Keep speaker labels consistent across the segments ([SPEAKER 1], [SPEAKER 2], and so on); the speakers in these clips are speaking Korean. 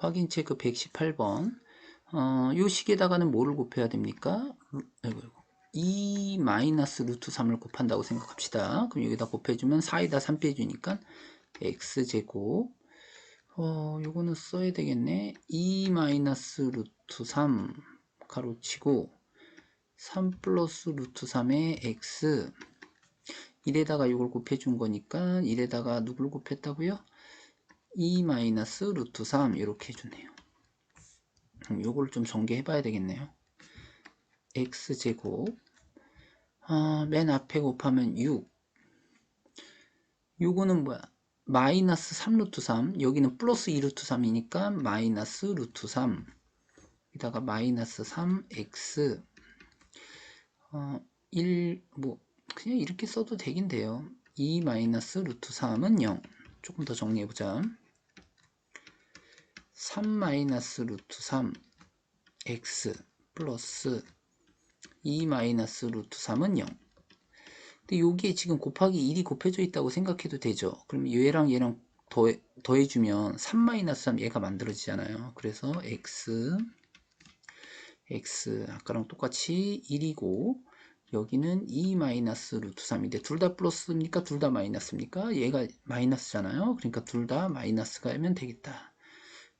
[SPEAKER 1] 확인 체크 118번. 어, 요 식에다가는 뭐를 곱해야 됩니까? 루- 아이고, 아이고. 2 마이너스 루트 3을 곱한다고 생각합시다. 그럼 여기다 곱해주면 4에다 3 빼주니까 x제곱. 어, 요거는 써야 되겠네. 2 마이너스 루트 3 가로치고 3 플러스 루트 3의 x 1에다가 요걸 곱해준 거니까 1에다가 누굴 곱했다고요? 2 마이너스 루트 3 이렇게 해주네요. 그럼 요걸 좀 전개해 봐야 되겠네요. x제곱 아, 맨 앞에 곱하면 6 요거는 뭐야? 마이너스 3 루트 3 여기는 플러스 2 루트 3이니까 마이너스 루트 3 여기다가 마이너스 3x 어, 1, 뭐 그냥 이렇게 써도 되긴 돼요. 2 마이너스 루트 3은 0 조금 더 정리해보자 3 마이너스 루트 3 x 플러스 2 마이너스 루트 3은 0 근데 여기에 지금 곱하기 1이 곱해져 있다고 생각해도 되죠. 그럼 얘랑 얘랑 더해, 더해주면 3 마이너스 3 얘가 만들어지잖아요. 그래서 x x 아까랑 똑같이 1이고 여기는 2 마이너스 루트 3인데 둘 다 플러스입니까? 둘 다 마이너스입니까? 얘가 마이너스잖아요. 그러니까 둘 다 마이너스가 하면 되겠다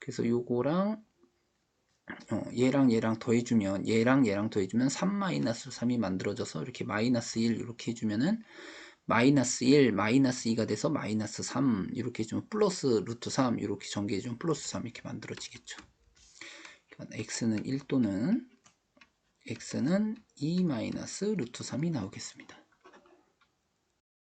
[SPEAKER 1] 그래서 요거랑 어, 얘랑 얘랑 더해주면 얘랑 얘랑 더해주면 3 마이너스 3이 만들어져서 이렇게 마이너스 1 이렇게 해주면은 마이너스 1 마이너스 2가 돼서 마이너스 3 이렇게 해주면 플러스 루트 3 이렇게 전개해주면 플러스 3 이렇게 만들어지겠죠. 그러니까 x는 1 또는 x는 2 마이너스 루트 3이 나오겠습니다